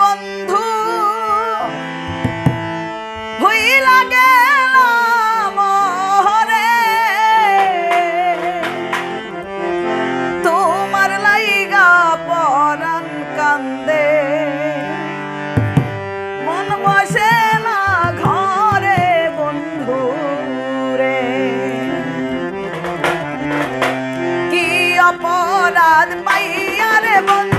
বন্ধু হইলা গেল মহরে তোমার লাইগা পরাণ কান্দে। না ঘরে কি রে বন্ধু?